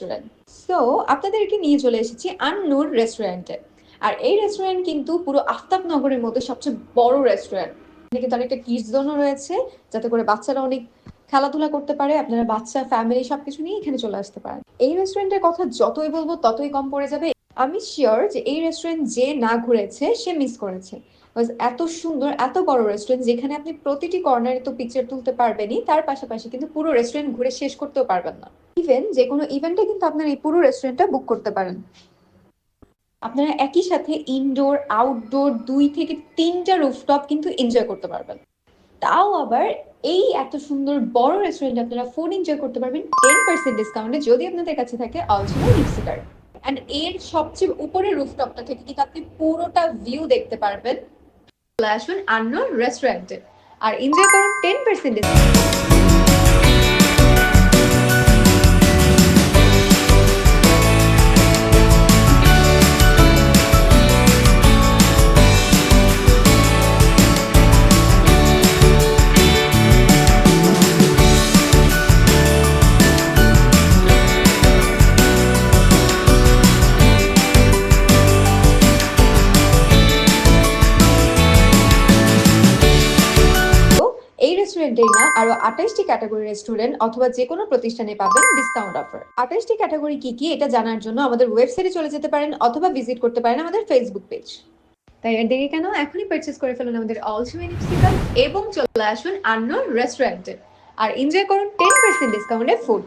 Restaurant so আপনাদেরকে নিয়ে চলে এসেছি আন্নুর রেস্টুরেন্টে আর এই রেস্টুরেন্ট কিন্তু পুরো আফতাব নগরের মধ্যে সবচেয়ে বড় রেস্টুরেন্ট এখানে কিন্তু অনেকটা কিডস জোনও রয়েছে, যাতে করে বাচ্চারা অনেক খেলাধুলা করতে পারে। আপনারা বাচ্চা ফ্যামিলি সবকিছু নিয়ে এখানে চলে আসতে পারেন। এই রেস্টুরেন্টের কথা যতই বলব, ততই কম পড়ে যাবে। আমি শিওর যে এই রেস্টুরেন্ট যে না ঘুরেছে, সে মিস করেছে। এত সুন্দর, এত বড় রেস্টুরেন্ট যেখানে আপনি প্রতিটি কর্নারে তো পিকচার তুলতে পারবেনই, তার পাশাপাশি কিন্তু পুরো রেস্টুরেন্ট ঘুরে শেষ করতেও পারবেন না। ইভেন যে কোনো ইভেন্টে কিন্তু আপনারা এই পুরো রেস্টুরেন্টটা বুক করতে পারেন। আপনারা একই সাথে ইনডোর আউটডোর দুই থেকে তিনটা রুফটপ কিন্তু এনজয় করতে পারবেন। তাও আবার এই এত সুন্দর বড় রেস্টুরেন্ট আপনারা ফুড এনজয় করতে পারবেন টেন পার্সেন্ট ডিসকাউন্টে যদি আপনাদের কাছে থাকে অলসিনো গিফট কার্ড অ্যান্ড এর সবচেয়ে উপরের রুফটপটা থেকে কিন্তু আপনি পুরোটা ভিউ দেখতে পারবেন। চলে আসুন রেস্টুরেন্টে আর এনজয় করুন টেন পার্সেন্ট ডিসকাউন্ট অথবা যে কোনো প্রতিষ্ঠানে পাবেন ডিসকাউন্ট অফার ক্যাটাগরি কি কি, এটা জানার জন্য আমাদের ওয়েবসাইটে চলে যেতে পারেন অথবা ভিজিট করতে পারেন আমাদের ফেসবুক পেজ তাই আর কেন? এখনই পারচেস করে ফেলুন আমাদের অল কার্ড এবং চলে আসুন আন্নোর রেস্টুরেন্টে আর এনজয় করুন টেন পার্সেন্ট ডিসকাউন্টে ফুড